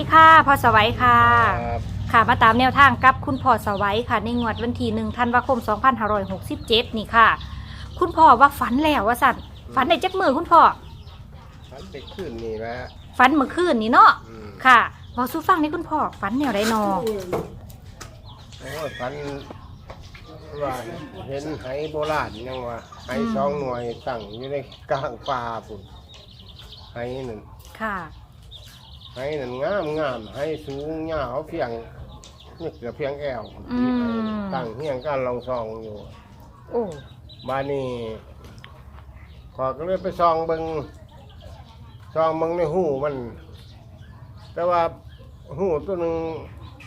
ดีค่ะพ่อสวัยค่ะ ครับค่ะมาตามแนวทางกับคุณพ่อสวัยค่ะ ในงวดวันที่หนึ่งธันวาคม 2567 นี่ค่ะ คุณพ่อว่าฝันแล้วว่าสั่นฝันในจักมือคุณพ่อฝันไปขึ้นนี่แหละฝันเมื่อคืนนี่เนาะอืมค่ะบอกสู้ฟังนี่คุณพ่อฝันแนวไรนอโอ้ยฝันว่าเห็นไหโบราณยังว่าไหสองหน่วยตั้งอยู่ในกลางป่าปุ่นไหนั่นค่ะ ไหนั่นงามงามไหสูงยาวเพียงนี่เกือบเพียงแอวอืม ตั้งเฮียงกันลองซองอยู่โอ้บ้านนี้ขอยก็เลยไปซองเบิงซองเบิงในหูมัน แต่ว่าหูตัวหนึ่ง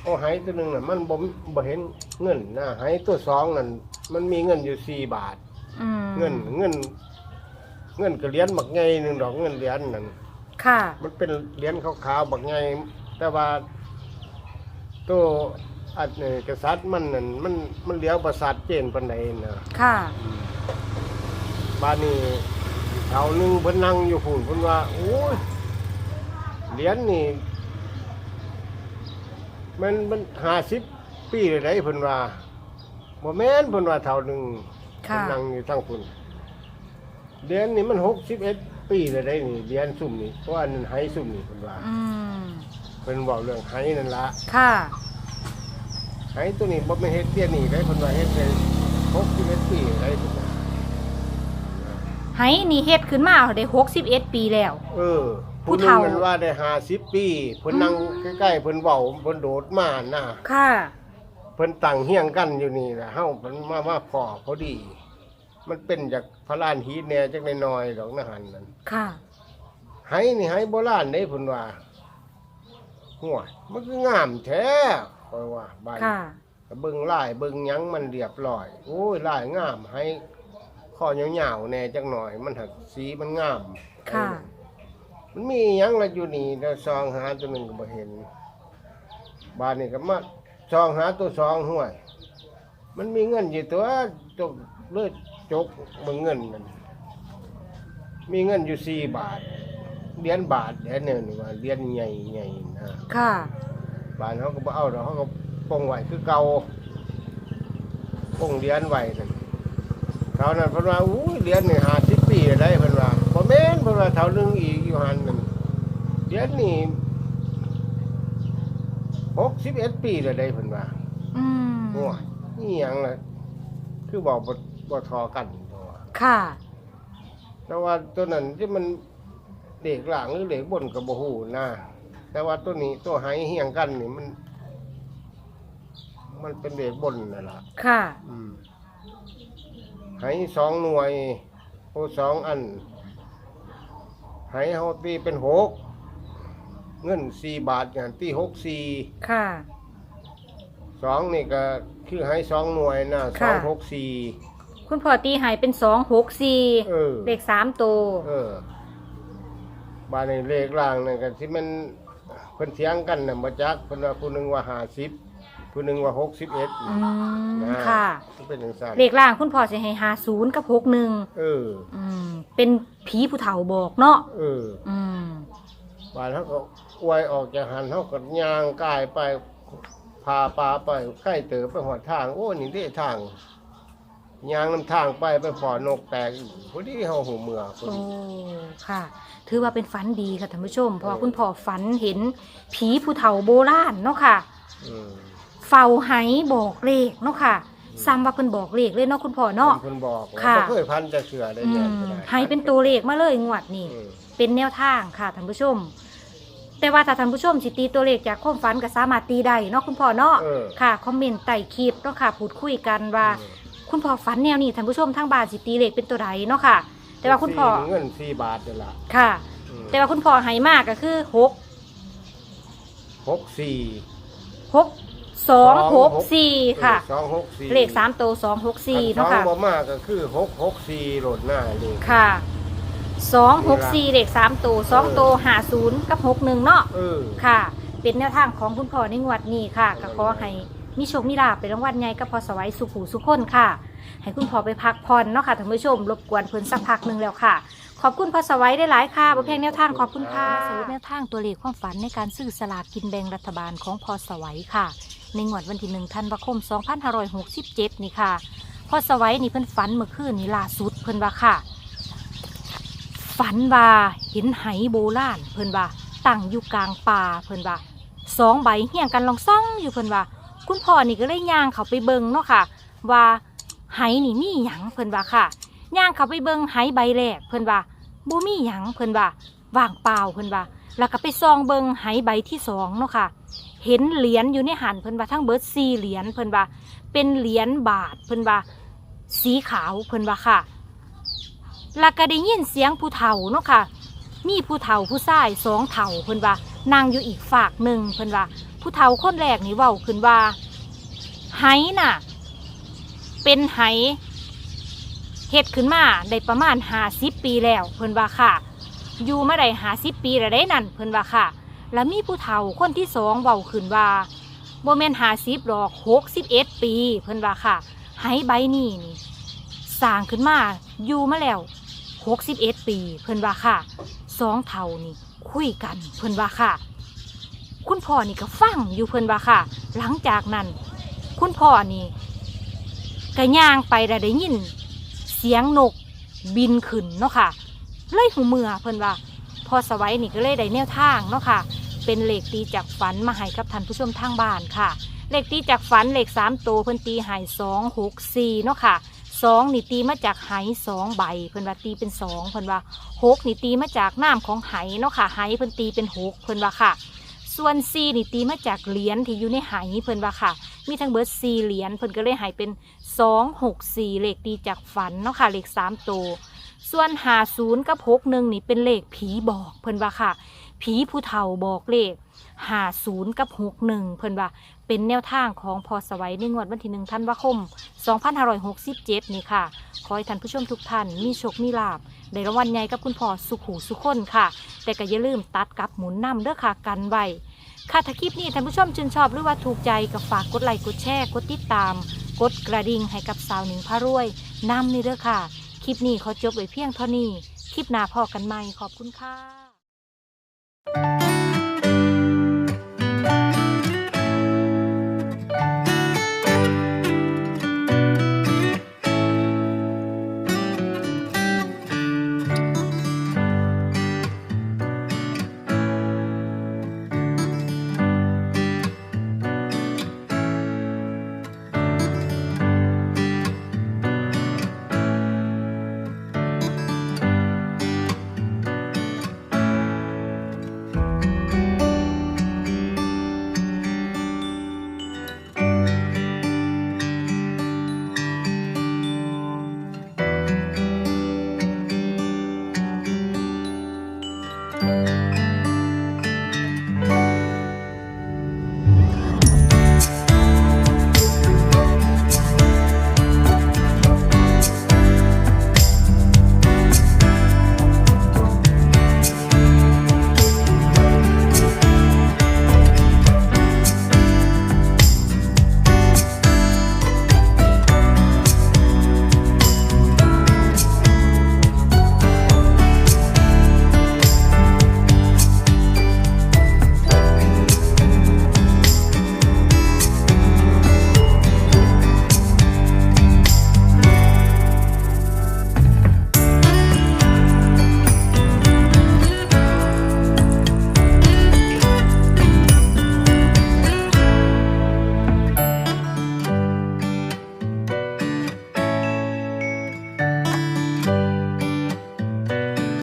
โอ้ไหตัวหนึ่งน่ะมันบ่มบ่เห็นเงินนะไหตัวสองนั่นมันมีเงินอยู่สี่บาท อืมเงินเงิน เงินก็เหรียญบักไงหนึ่งดอกเงินเหรียญนั่น ค่ะ มันเป็นเหรียญขาวๆบักไงแต่ว่าตัวอันนี้กษัตริย์มันนั่นมันมันเหลียวประสาทเจนปานใดนะค่ะ บ้านนี้เท่านึงเพิ่นนั่งอยู่ฝุ่นเพิ่นว่าโอ้ยเหรียญนี่ มันมันห้าสิบปีเลยได้เพิ่นว่าบ่แม่นเพิ่นว่าเท่านึงค่ะ เพิ่นนั่งอยู่ทั้งฝุ่นเหรียญนี่มันหกสิบเอ็ด ปีเลยได้นี่เหรียญซุ่มนี่เพราะอันนั้นไหซุ่มนี่เพิ่นว่าอืมเพิ่นบอกเรื่องไหนั่นละค่ะ ไหตัวนี้บ่แม่นเฮ็ดเดียนนี่ได้เพิ่นว่าเฮ็ดได้หกสิบเอ็ดปีได้เพิ่นว่าไห้นี่เฮ็ดขึ้นมาได้61ปีแล้ว เออผู้ผู้หนึงเฒ่ามันว่าได้ห้าสิบปีเพิ่นนั่งอืมใกล้ๆเพิ่นเว้าเพิ่นโดดมาน่ะค่ะ เพิ่นตั้งเฮียงกันอยู่นี่น่ะเฮาเพิ่นมามาพอพอดี มันเป็นจากพระลานหีแหน่จักน้อยๆดอกนะหันนั่นค่ะ ไห้นี่ไห้โบราณเด้เพิ่นว่าหัวมันคืองามแท้ค่อยว่าบ้านค่ะก็เบิ่งลายเบิ่งหยังมันเรียบร้อย โอ้ยลายงามให้ข้อยาวๆแหน่จักหน่อย มันหักสีมันงามค่ะ มันมีหยังละอยู่นี่แต่ซองหาตัวหนึ่งก็บ่เห็นบ้านนี่ก็มาซองหาตัวสองห้วย มันมีเงินอยู่ตัวจกเลือด จกเบิ่งเงินมันมีเงินอยู่สี่บาทเหรียญบาทเหรียญหนึ่งนี่ว่าเหรียญใหญ่ใหญ่ๆนะค่ะบ้านเขาก็บ่เอาดอกเขาก็ปงไว้คือเก่าปงเหรียญไว้นั่นเขานั้นเพิ่นว่าอู้ยเหรียญนี่50ปีแล้วได้เพิ่นว่าบ่แม่นเพิ่นว่าเท่านึงอีกอยู่หันนั่นเหรียญนี่61ปีแล้วได้เพิ่นว่าอืมโอ้ยนี่หยังล่ะคือบอกบ่ บ่ทอกันตัวค่ะ แต่ว่าตัวนั้นที่มันเด็กหลังหรือเด็กบนก็บ่ฮู้นะแต่ว่าตัวนี้ตัวไหเฮียงกันนี่มัน มันเป็นเด็กบนนั่นล่ะ ค่ะ อืมไหสองหน่วยโอสองอันไหเฮาตีเป็นหกเงินสี่บาทอย่างตีหกสี่ค่ะ สองนี่ก็คือไหสองหน่วยนะสค่ะองหกสี่ คุณพ่อตีหายเป็นสองหกสี่เออ เลขสามตัวเออ บานในเลขล่างนั่นก็ที่มันเพิ่นเถียงกันน่ะบ่จักเพิ่นว่าผู้หนึงว่า50ผู้หนึงว่า61อืมนะค่ะ มันเป็นจังซั่นเลขล่างคุณพ่อจะให้หาศูนย์กับหกหนึ่งเออ อืม เป็นผีผู้เฒ่าบอกเนาะเออ อืม บานเฮาก็อวยออกจากหันเฮาก็ย่างกายไปพาปลาไปใกล้เติบไปหอดทาง โอ้นี่เด้ทาง ย่างนํทางไปไปพอนกแตกอีกพอดีเฮาหูเมือพอโอ้ดีค่ะ ถือว่าเป็นฝันดีค่ะท่านผู้ชม เพราะว่าคุณพ่อฝันเห็นผีผู้เฒ่าโบราณเนาะค่ะ อืมเฝ้าไหบอกเลขเนาะค่ะซ้ำว่าเพิ่นบอกเลขเลยเนาะคุณพ่อเนาะเพิ่นบอกว่าค่ะ บ่เคยพันจะเสือได้อืแม่นมก็ได้ให้เป็นตัวเลขมาเลยงวดนี่ อืมเป็นแนวทางค่ะท่านผู้ชม แต่ว่าถ้าท่านผู้ชมสิตีตัวเลขจากความฝันก็สามารถตีได้เนาะคุณพ่อเนาะเออ ค่ะคอมเมนต์ใต้คลิปเนาะค่ะพูดคุยกันว่า คุณพ่อฝันแนวนี้ท่านผู้ชมทางบ้านสิตีเลขเป็นตัวใดเนาะค่ะ แต่ว่าคุณพ่อสี่เงินสี่บาทนี่ล่ะค่ะ อืมแต่ว่าคุณพ่อให้มากก็คือหกหกสี่หกสองหกสี่ค่ะ สองหกสี่เลขสามตัวสองหกสี่เนาะสอค่ะงบ่มากก็คือหกหกสี่โหลดหน้าเลย ค่ะสองหกสี่เลขสามตัวสองตัวหาศูนย์กับหกหนึ่งเนาะ เออ ค่ะ เป็นแนวทางของคุณพ่อในงวดนี้ค่ะ ก็ขอให้ มีโชคมีลาภเป็นรางวัลใหญ่กับพอสวัยสุขหูสุขคนค่ะ ให้คุณพ่อไปพักผ่อนเนาะค่ะท่านผู้ชม รบกวนเพิ่นสักพักหนึ่งแล้วค่ะ ขอบคุณพอสวัยได้หลายค่ะบนเพลงแนวทางขอบคุณค่ะสรุปแนวทางตัวเลขความฝันในการซื้อสลากกินแบ่งรัฐบาลของพอสวัยค่ะ ในงวดวันที่หนึ่งธันวาคม 2567 นี่ค่ะพอสวัยนี่เพิ่นฝันเมื่อคืนนี่ล่าสุดเพิ่นว่าค่ะฝันว่าเห็นไหโบราณเพิ่นว่าตั้งอยู่กลางป่าเพิ่นว่าสองใบเฮี้ยงกันลองซ่องอยู่เพิ่นว่า คุณพ่อนี่ก็เลยย่างเขาไปเบิงเนาะค่ะ ว่าไหนี่มีหยังเพิ่นว่าค่ะย่างเขาไปเบิงไหใบแรกเพิ่นว่าบ่มีหยังเพิ่นว่าว่างเปล่าเพิ่นว่า แล้วก็ไปซองเบิงไหใบที่สองเนาะค่ะ เห็นเหรียญอยู่ในหันเพิ่นว่าทั้งเบิร์ดสี่เหรียญเพิ่นว่า เป็นเหรียญบาทเพิ่นว่า สีขาวเพิ่นว่าค่ะแล้วก็ได้ยินเสียงผู้เฒ่าเนาะค่ะ มีผู้เฒ่าผู้ชายสองเฒ่าเพิ่นว่า นั่งอยู่อีกฝากหนึ่งเพิ่นว่าผู้เฒ่าคนแรกนี่เว้าขึ้นว่าไหน่ะ เป็นไหเฮ็ดขึ้นมาได้ประมาณหาสิบปีแล้ว เพิ่นว่าค่ะ อยู่มาได้หาสิบปีแล้วได้นั่นเพิ่นว่าค่ะ แล้วมีผู้เฒ่าคนที่สองเว้าขึ้นว่าโบแมนหาสิบหรอกหกสิบเอ็ดปี เพิ่นว่าค่ะไหใบนี้นี่สร้างขึ้นมาอยู่มาแล้วหกสิบเอ็ดปี เพิ่นว่าค่ะสองเฒ่านี่ คุยกันเพิ่อนว่าค่ะ คุณพ่อนี่ก็ฟังอยู่เพิ่อนว่าค่ะ หลังจากนั้น คุณพ่อนี่ก็ย่างไปแล้ได้ยิน เสียงนกบินขึ้นเนาะค่ะ เลยหูเมือเพิ่อนว่า พอสวัยนี่ก็เลยได้แนวทางเนาะค่ะ เป็นเหล็กตีจากฝันมาให้กับท่านผู้ชมทางบ้านค่ะเหล็กตีจากฝันเหล็กสามตัวเพิ่อนตีหายสองหกสี่เนาะค่ะ สองนี่ตีมาจากไหสองใบเพิ่นว่าตีเป็นสองเพิ่นว่าหกนี่ตีมาจากน้ำของไหเนาะค่ะไหเพิ่นตีเป็นหกเพิ่นว่าค่ะ ส่วนซีนี่ตีมาจากเหรียญที่อยู่ในไหเพิ่นว่าค่ะ มีทั้งเบิดสี่เหรียญเพิ่นก็เลยหายเป็นสองหกสี่เลขตีจากฝันเนาะค่ะเลขสามตัวส่วนหาศูนย์กับหกหนึ่งนี่เป็นเลขผีบอกเพิ่นว่าค่ะผีผู้เฒ่าบอกเลขหาศูนย์กับหกหนึ่งเพิ่นว่า เป็นแนวทางของพอสวัยในงวดวันที่หนึ่งธันวาคม 2567 นี่ค่ะ ขอให้ท่านผู้ชมทุกท่านมีโชคมีลาบได้รางวัลใหญ่กับคุณพ่อสุขหูสุขคนค่ะ แต่ก็อย่าลืมตัดกับหมุนนำเด้อค่ะกันไว้ค่ะถ้าคลิปนี้ท่านผู้ชมชื่นชอบหรือว่าถูกใจก็ฝากกดไลค์กดแชร์กดติดตาม กดกระดิ่งให้กับสาวหนิงพารวยนำนี่เด้อค่ะ คลิปนี้ขอจบไว้เพียงเท่านี้ คลิปหน้าพอกันใหม่ขอบคุณค่ะ